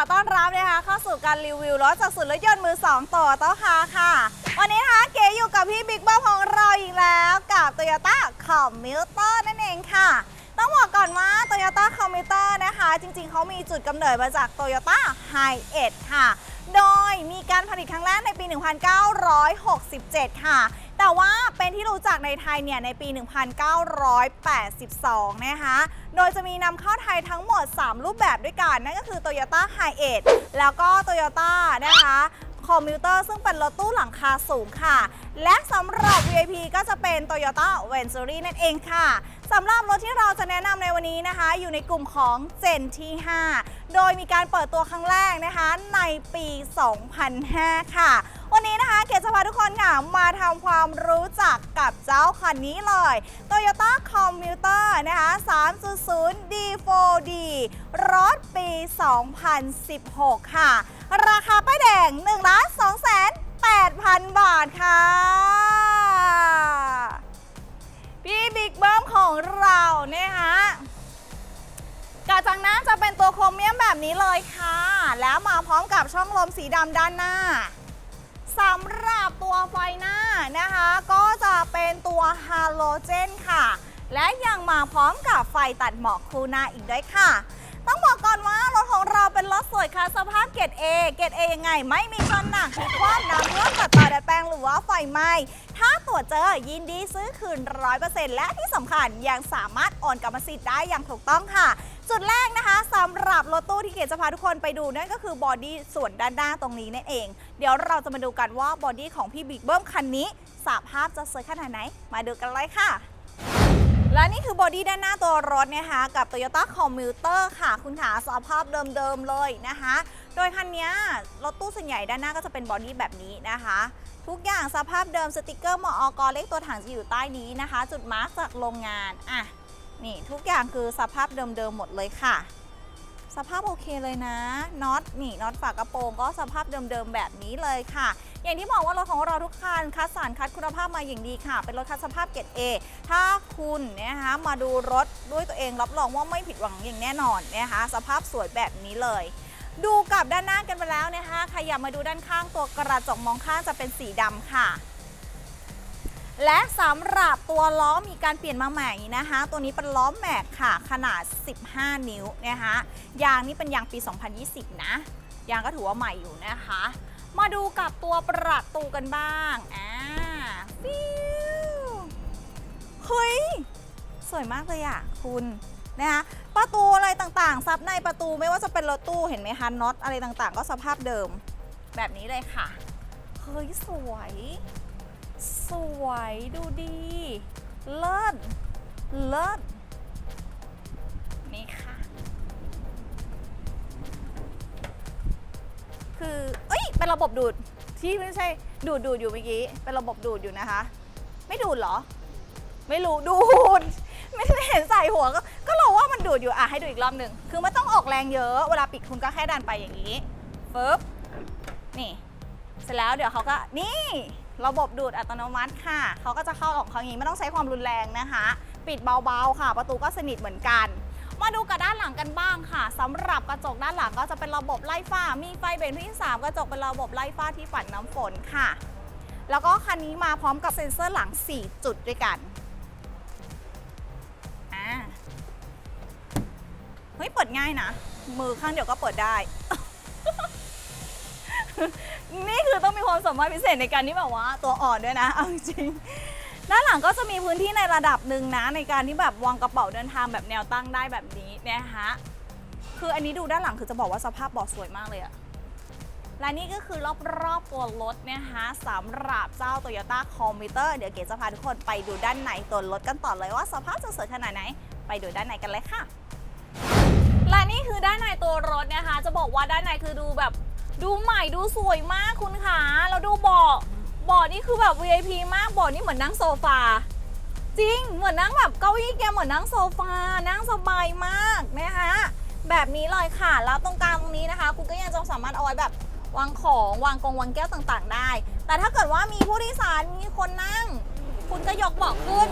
อต้อนรับนะคะ เข้าสู่การรีวิวรถจากสุดย์รถยนต์มือ2ต่อต้อคาค่ะ วันนี้นะคะเก๋อยู่กับพี่บิ๊กบ้าของเราอีกแล้วกับ Toyota Commuter นั่นเองค่ะ ต้องบอกก่อนว่า Toyota Commuter นะคะ จริงๆ เขามีจุดกำเนิดมาจาก Toyota Hi-Ed ค่ะ มีการผลิตครั้งแรกในปี 1967 ค่ะ แต่ว่าเป็นที่รู้จักในไทยเนี่ยในปี 1982 นะคะ โดยจะมีนำเข้าไทยทั้งหมด 3 รูปแบบด้วยกัน นั่นก็คือ Toyota Hi-Ed แล้วก็ Toyota นะคะ คอมมิวเตอร์ซึ่งเป็นรถตู้หลังคาสูงค่ะ และสำหรับ VIP ก็จะเป็น Toyota Venturi นั่นเองค่ะสำหรับรถที่เราจะแนะนำในวันนี้นะคะ อยู่ในกลุ่มของ Gen ที่ 5 โดยมีการเปิดตัวครั้งแรกนะคะในปี 2005 ค่ะ วันนี้นะคะ เกศจะพาทุกคนค่ะ มาทำความรู้จักกับเจ้าคันนี้เลย Toyota Commuter นะคะ 3.0 D4D รถปี 2016 ค่ะ ราคาป้ายแดง1ล้าน2แสน8,000 บาทค่ะ พี่บิ๊กเบิ้มของเราเนี่ยฮะกระจังหน้าจะเป็นตัวโครเมียมแบบนี้เลยค่ะ แล้วมาพร้อมกับช่องลมสีดำด้านหน้า สำหรับตัวไฟหน้านะคะ ก็จะเป็นตัวฮาโลเจนค่ะ และยังมาพร้อมกับไฟตัดหมอกคู่หน้าอีกด้วยค่ะ ต้องบอกก่อนว่ารถของเราเป็นรถสวยค่ะสภาพเกรด A เกรด A ยังไง ไม่มีชนหนักพลิกคว่ำน้ำท่วมตัดตาดัดแปลงหรือว่าไฟไหม้ถ้าตรวจเจอยินดีซื้อคืน 100%และที่สำคัญยังสามารถโอนกรรมสิทธิ์ได้อย่างถูกต้องค่ะจุดแรกนะคะสำหรับรถตู้ที่เกดจะพาทุกคนไปดูนั่นก็คือบอดี้ส่วนด้านหน้าตรงนี้นั่นเอง เดี๋ยวเราจะมาดูกันว่าบอดี้ของพี่บิ๊กเบิ้มคันนี้สภาพจะสวยขนาดไหน มาดูกันเลยค่ะ และนี่คือบอดี้ด้านหน้าตัวรถนะคะกับ Toyota Commuter ค่ะ คุณขาสภาพเดิมๆเลยนะคะ โดยคันนี้รถตู้ส่วนใหญ่ด้านหน้าก็จะเป็นบอดี้แบบนี้นะคะ ทุกอย่างสภาพเดิมสติกเกอร์มอกเลขตัวถังจะอยู่ใต้นี้นะคะ จุดมาร์กจากโรงงานอะนี่ทุกอย่างคือสภาพเดิมๆหมดเลยค่ะ สภาพโอเคเลยนะน็อตนี่น็อตฝากระโปรงก็สภาพเดิมๆแบบนี้เลยค่ะ อย่างที่บอกว่ารถของเราทุกคันคัดสารคัดคุณภาพมาอย่างดีค่ะ เป็นรถคัดสภาพเกรด A ถ้าคุณนะคะมาดูรถด้วยตัวเองรับรองว่าไม่ผิดหวังอย่างแน่นอนนะคะสภาพสวยแบบนี้เลยดูกับด้านหน้ากันไปแล้วนะคะขยับมาดูด้านข้างตัวกระจกมองข้างจะเป็นสีดำค่ะ และสำหรับตัวล้อมีการเปลี่ยนมาใหม่นะคะ ตัวนี้เป็นล้อแม็กค่ะ ขนาด 15 นิ้วนะคะยางนี่เป็นยางปี 2020 นะ ยางก็ถือว่าใหม่อยู่นะคะ มาดูกับตัวประตูกันบ้าง อ่าฟิวเฮ้ย สวยมากเลยอะคุณนะคะประตูอะไรต่างๆ ซับในประตูไม่ว่าจะเป็นรถตู้เห็นไหมคะน็อตอะไรต่างๆ ก็สภาพเดิม แบบนี้เลยค่ะ เฮ้ย สวย สวยดูดี เลิศ เลิศ นี่ค่ะ คือ เป็นระบบดูดที่ไม่ใช่ดูดดูดอยู่เมื่อกี้ เป็นระบบดูดอยู่นะคะ ไม่ดูดเหรอ ไม่รู้ดูด ไม่ได้เห็นใส่หัวก็ก็เราว่ามันดูดอยู่อะให้ดูอีกรอบหนึ่งคือไม่ต้องออกแรงเยอะเวลาปิดคุณก็แค่ดันไปอย่างนี้ปึ๊บนี่ เสร็จแล้วเดี๋ยวเขาก็นี่ ระบบดูดอัตโนมัติค่ะเขาก็จะเข้าออกเขาอย่างนี้ไม่ต้องใช้ความรุนแรงนะคะ ปิดเบาๆค่ะ ประตูก็สนิทเหมือนกัน มาดูกับด้านหลังกันบ้างค่ะสำหรับกระจกด้านหลังก็จะเป็นระบบไล่ฝ้า มีไฟเบรกที่3กระจกเป็นระบบไล่ฝ้าที่ฝันน้ำฝนค่ะ แล้วก็คันนี้มาพร้อมกับเซ็นเซอร์หลัง 4 จุดด้วยกันอ่าเฮ้ยเปิดง่ายนะ มือข้างเดียวก็เปิดได้ นี่คือต้องมีความสามารถพิเศษในการที่แบบว่าตัวอ่อนด้วยนะเอาจริง ด้านหลังก็จะมีพื้นที่ในระดับหนึ่งนะ ในการที่แบบวางกระเป๋าเดินทางแบบแนวตั้งได้แบบนี้นะคะคืออันนี้ดูด้านหลังคือจะบอกว่าสภาพเบาะสวยมากเลยอะและนี่ก็คือรอบๆตัวรถนะคะสำหรับเจ้า Toyota Commuter เดี๋ยวเก๋จะพาทุกคนไปดูด้านในตัวรถกันต่อเลยว่าสภาพจะสวยขนาดไหน ไปดูด้านในกันเลยค่ะ และนี่คือด้านในตัวรถนะคะ จะบอกว่าด้านในคือดูแบบดูใหม่ดูสวยมากคุณคะแล้วดูเบาะ บาะนี่คือแบบ VIP มากเบาะนี่เหมือนนั่งโซฟา จริง เหมือนนั่งแบบเก้าอี้แกเหมือนนั่งโซฟา นั่งสบายมากนะคะแบบนี้เลยค่ะ แล้วตรงกลางตรงนี้นะคะ คุณก็ยังจะสามารถเอาไว้แบบวางของวางกงวางแก้วต่างๆ ได้ แต่ถ้าเกิดว่ามีผู้โดยสารมีคนนั่ง คุณก็ยกเบาะขึ้น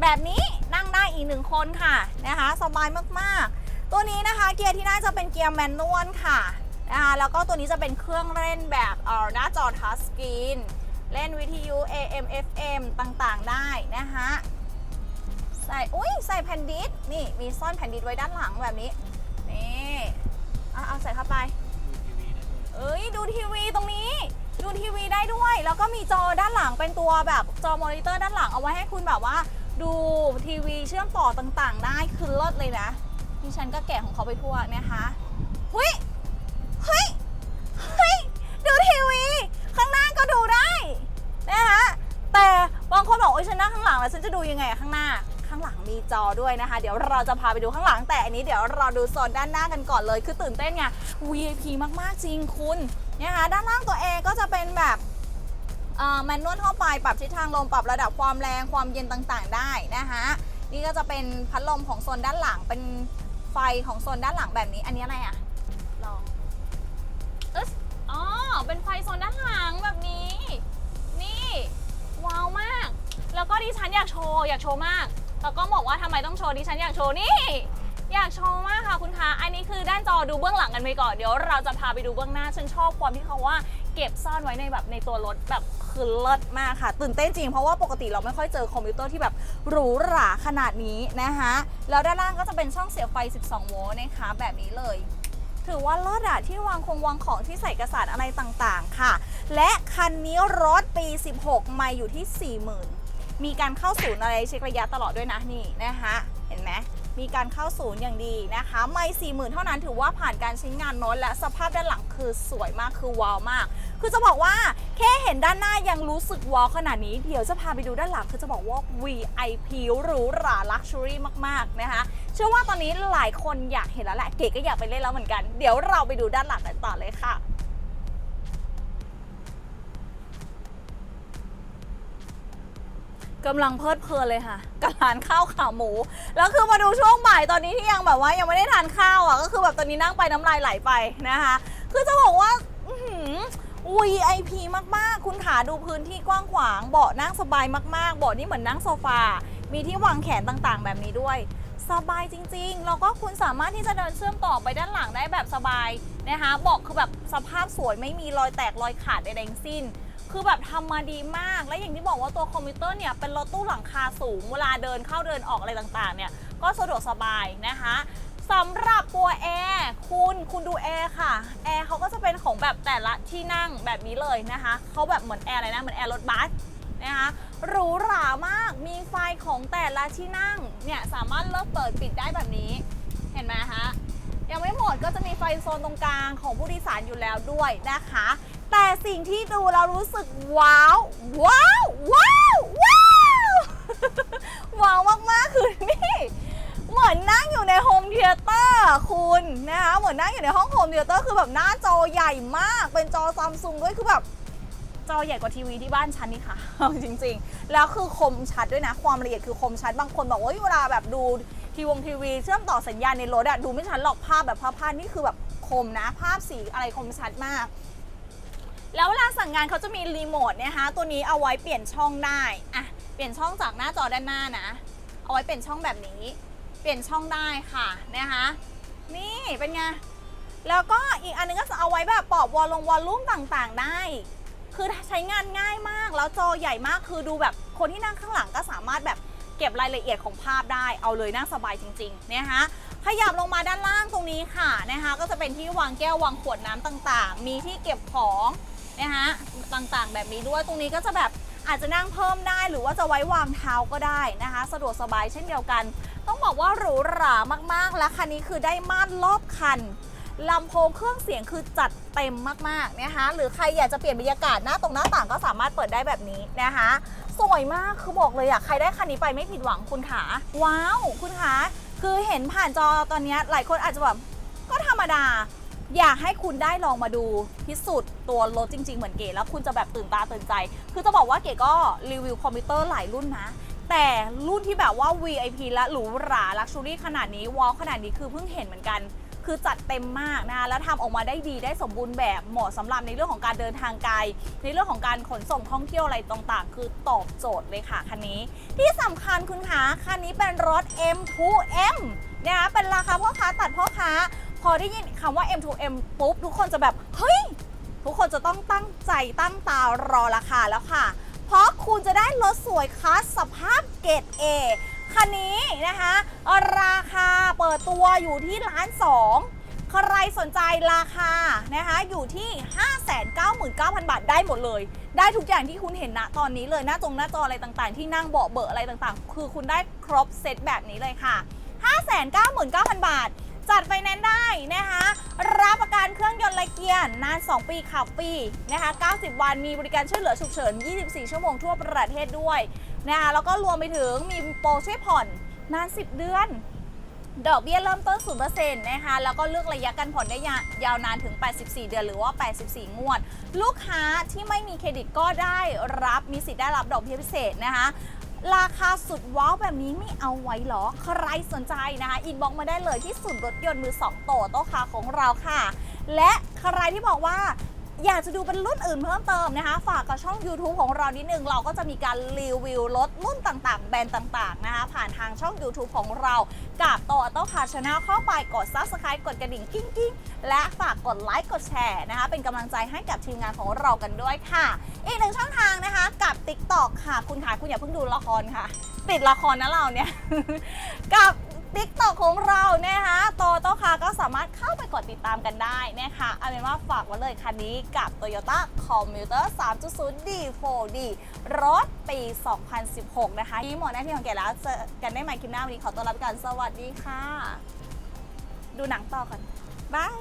แบบนี้นั่งได้อีกหนึ่งคนค่ะนะคะสบายมากๆ ตัวนี้นะคะเกียร์ที่น่าจะเป็นเกียร์แมนนวลค่ะนะคะแล้วก็ตัวนี้จะเป็นเครื่องเล่นแบบเอ่อหน้าจอทัชสกรีน เล่นวิทยุ AM FM ต่างๆ ได้นะคะใส่อุ้ยใส่แผ่นดิสนี่มีซ่อนแผ่นดิสไว้ด้านหลังแบบนี้ นี่เอาเอาใส่เข้าไปเอ้ยดูทีวีตรงนี้ดูทีวีได้ด้วย แล้วก็มีจอด้านหลังเป็นตัวแบบจอมอนิเตอร์ด้านหลังเอาไว้ให้คุณแบบว่า ดูทีวีเชื่อมต่อต่างๆ ได้คือเลิศเลยนะดิฉันก็แกะของเขาไปทั่วนะคะเฮ้ย ฉันจะดูยังไงข้างหน้าข้างหลังมีจอด้วยนะคะ เดี๋ยวเราจะพาไปดูข้างหลังแต่อันนี้เดี๋ยวเราดูโซนด้านหน้ากันก่อนเลยคือตื่นเต้นไง VIP มากๆจริงคุณนะคะด้านล่างตัวเองก็จะเป็นแบบแมนนวลทั่วไปปรับทิศทางลมปรับระดับความแรงความเย็นต่างๆ ได้นะคะนี่ก็จะเป็นพัดลมของโซนด้านหลังเป็นไฟของโซนด้านหลังแบบนี้ อันนี้อะไรอะลองเอสอ๋อเป็นไฟโซนด้านหลังแบบนี้ว้าวมาก แล้วก็ดิฉันอยากโชว์อยากโชว์มาก แล้วก็บอกว่าทำไมต้องโชว์ดิฉันอยากโชว์นี่ อยากโชว์มากค่ะคุณคะอันนี้คือด้านจอดูเบื้องหลังกันไปก่อนเดี๋ยวเราจะพาไปดูเบื้องหน้าฉันชอบความที่เขาว่าเก็บซ่อนไว้ในแบบในตัวรถแบบคือเลิศมากค่ะ ตื่นเต้นจริงเพราะว่าปกติเราไม่ค่อยเจอคอมพิวเตอร์ที่แบบหรูหราขนาดนี้นะคะแล้วด้านล่างก็จะเป็นช่องเสียบไฟ 12 โวลต์นะคะแบบนี้เลย ถือว่าเลิศอะที่วางคงวางของที่ใส่เอกสารอะไรต่างๆค่ะ และคันนี้รถปี 16 ไม่อยู่ที่40,000 มีการเข้าศูนย์อะไรเช็คระยะตลอดด้วยนะนี่นะคะเห็นไหมมีการเข้าศูนย์อย่างดีนะคะ ไม่40,000เท่านั้นถือว่าผ่านการใช้งานน้อยและสภาพด้านหลังคือสวยมากคือว้าวมาก คือจะบอกว่าแค่เห็นด้านหน้ายังรู้สึกว้าวขนาดนี้ เดี๋ยวจะพาไปดูด้านหลังคือจะบอกว่า VIP หรูหราลักชัวรี่มากๆนะคะเชื่อว่าตอนนี้หลายคนอยากเห็นแล้วแหละเก๋ก็อยากไปเล่นแล้วเหมือนกัน เดี๋ยวเราไปดูด้านหลังกันต่อเลยค่ะ กำลังเพลิดเพลินเลยค่ะกับร้านข้าวขาหมู แล้วคือมาดูช่วงบ่ายตอนนี้ที่ยังแบบว่ายังไม่ได้ทานข้าวอะก็คือแบบตอนนี้นั่งไปน้ำลายไหลไปนะคะ คือจะบอกว่าอื้อหือ VIP มากๆ คุณขาดูพื้นที่กว้างขวางเบาะนั่งสบายมากๆเบาะนี่เหมือนนั่งโซฟา มีที่วางแขนต่างๆ แบบนี้ด้วย สบายจริงๆ แล้วก็คุณสามารถที่จะเดินเชื่อมต่อไปด้านหลังได้แบบสบาย นะคะบาะคือแบบสภาพสวยไม่มีรอยแตกรอยขาดใดๆทั้งสิ้น คือแบบทำมาดีมาก และอย่างที่บอกว่าตัวคอมพิวเตอร์เนี่ยเป็นรถตู้หลังคาสูงเวลาเดินเข้าเดินออกอะไรต่างๆเนี่ยก็สะดวกสบายนะคะสำหรับตัวแอร์คุณคุณดูแอร์ค่ะแอร์เขาก็จะเป็นของแบบแต่ละที่นั่งแบบนี้เลยนะคะเขาแบบเหมือนแอร์อะไรนะเหมือนแอร์รถบัสนะคะหรูหรามากมีไฟของแต่ละที่นั่งเนี่ยสามารถเลิกเปิดปิดได้แบบนี้ เห็นไหมคะ ยังไม่หมดก็จะมีไฟโซนตรงกลางของผู้โดยสารอยู่แล้วด้วยนะคะ แต่สิ่งที่ดูเรารู้สึกว้าว ว้าว ว้าว ว้าว ว้าวมากๆคือนี่เหมือนนั่งอยู่ในโฮมเธียเตอร์คุณนะคะเหมือนนั่งอยู่ในห้องโฮมเธียเตอร์คือแบบหน้าจอใหญ่มากเป็นจอซัมซุงด้วยคือแบบจอใหญ่กว่าทีวีที่บ้านฉันนี่ค่ะ จริงๆ แล้วคือคมชัดด้วยนะ ความละเอียดคือคมชัด บางคนบอกว่าเวลาแบบดู ทีวงทีวีเชื่อมต่อสัญญาณในรถอะดูไม่ชัดหรอกภาพแบบภาพภาพนี่คือแบบคมนะ ภาพสีอะไรคมชัดมาก แล้วเวลาสั่งงานเขาจะมีรีโมทนะคะตัวนี้เอาไว้เปลี่ยนช่องได้อะเปลี่ยนช่องจากหน้าจอด้านหน้านะ เอาไว้เปลี่ยนช่องแบบนี้ เปลี่ยนช่องได้ค่ะนะคะนี่เป็นไงแล้วก็อีกอันนึงก็จะเอาไว้แบบปรับวอลลงวอลลุ่มต่างๆได้ คือใช้งานง่ายมากแล้วจอใหญ่มากคือดูแบบคนที่นั่งข้างหลังก็สามารถแบบ เก็บรายละเอียดของภาพได้เอาเลยนั่งสบายจริงๆนะคะขยับลงมาด้านล่างตรงนี้ค่ะนะคะก็จะเป็นที่วางแก้ววางขวดน้ำต่างๆ มีที่เก็บของนะคะต่างๆ แบบนี้ด้วยตรงนี้ก็จะแบบอาจจะนั่งเพิ่มได้หรือว่าจะไว้วางเท้าก็ได้นะคะ สะดวกสบายเช่นเดียวกัน ต้องบอกว่าหรูหรามากๆ และคันนี้คือได้มานรอบคันลำโพงเครื่องเสียงคือจัดเต็มมากๆนะคะ หรือใครอยากจะเปลี่ยนบรรยากาศหน้าตรงหน้าต่างก็สามารถเปิดได้แบบนี้นะคะ สวยมากคือบอกเลยอะใครได้คันนี้ไปไม่ผิดหวังคุณขาว้าวคุณขาคือเห็นผ่านจอตอนนี้หลายคนอาจจะแบบก็ธรรมดา อยากให้คุณได้ลองมาดูพิสูจน์ตัวรถจริง ๆ เหมือนเก๋แล้วคุณจะแบบตื่นตาตื่นใจ คือจะบอกว่าเก๋ก็รีวิวคอมพิวเตอร์หลายรุ่นนะแต่รุ่นที่แบบว่า VIP และหรูหราลักชัวรี่ขนาดนี้ว้าวขนาดนี้คือเพิ่งเห็นเหมือนกัน คือจัดเต็มมากนะคะแล้วทำออกมาได้ดีได้สมบูรณ์แบบเหมาะสำหรับในเรื่องของการเดินทางไกล ในเรื่องของการขนส่งท่องเที่ยวอะไรต่างๆ คือตอบโจทย์เลยค่ะคันนี้ ที่สำคัญคุณคะคันนี้เป็นรถ M2M นะคะเป็นราคาพ่อค้าตัดพ่อค้า พอได้ยินคำว่า M2M ปุ๊บทุกคนจะแบบเฮ้ยทุกคนจะต้องตั้งใจตั้งตารอราคาแล้วค่ะ เพราะคุณจะได้รถสวยคลาสสภาพเกรด A คันนี้นะคะ ราคาเปิดตัวอยู่ที่ล้านสองใครสนใจราคานะคะอยู่ที่ 599,000 บาทได้หมดเลย ได้ทุกอย่างที่คุณเห็นณตอนนี้เลยหน้าจงหน้าจออะไรต่างๆ ที่นั่งเบาะเบอร์อะไรต่างๆ คือคุณได้ครบเซตแบบนี้เลยค่ะ 599,000 บาท จัดไฟแนนซ์ได้นะคะ รับประกันเครื่องยนต์และเกียร์นาน 2 ปีขับฟรีนะคะ 90 วันมีบริการช่วยเหลือฉุกเฉิน 24 ชั่วโมงทั่วประเทศด้วย นะคะแล้วก็รวมไปถึงมีโปรช่วยผ่อนนาน 10 เดือน ดอกเบี้ยเริ่มต้น 0%นะคะ แล้วก็เลือกระยะการผ่อนได้ยาวนานถึง 84 เดือน หรือว่า 84 งวด ลูกค้าที่ไม่มีเครดิตก็ได้รับมีสิทธิ์ได้รับดอกเบี้ยพิเศษนะคะราคาสุดว้าวแบบนี้ไม่เอาไว้เหรอ ใครสนใจนะคะ อินบ็อกมาได้เลยที่ศูนย์รถยนต์มือ 2 โตโต้คาของเราค่ะ และใครที่บอกว่า อยากจะดูเป็นรุ่นอื่นเพิ่มเติมนะคะ ฝากกับช่อง YouTube ของเรานิดนึง เราก็จะมีการรีวิวรถรุ่นต่างๆ แบรนด์ต่างๆนะคะ ผ่านทางช่อง YouTube ของเรากับโตโต้คาชาแนลเข้าไปกด Subscribe กดกระดิ่งกิ้งกิ้งและฝากกดไลค์กดแชร์นะคะ เป็นกำลังใจให้กับทีมงานของเรากันด้วยค่ะ อีกหนึ่งช่องทางนะคะ กับ TikTok ค่ะ คุณขาคุณอย่าเพิ่งดูละครค่ะ ติดละครนะเราเนี่ยกับ ติ๊กต็อกของเรานะคะโตโต้คาก็สามารถเข้าไปกดติดตามกันได้นะคะเอาเป็นว่าฝากไว้เลยคันนี้กับ Toyota Commuter 3.0 D4D รถปี 2016 นะคะที่หมดหน้าที่ของแกแล้วเจอกันได้ใหม่คลิปหน้าวันนี้ขอตัวลาไปก่อนสวัสดีค่ะ ดูหนังต่อก่อนบาย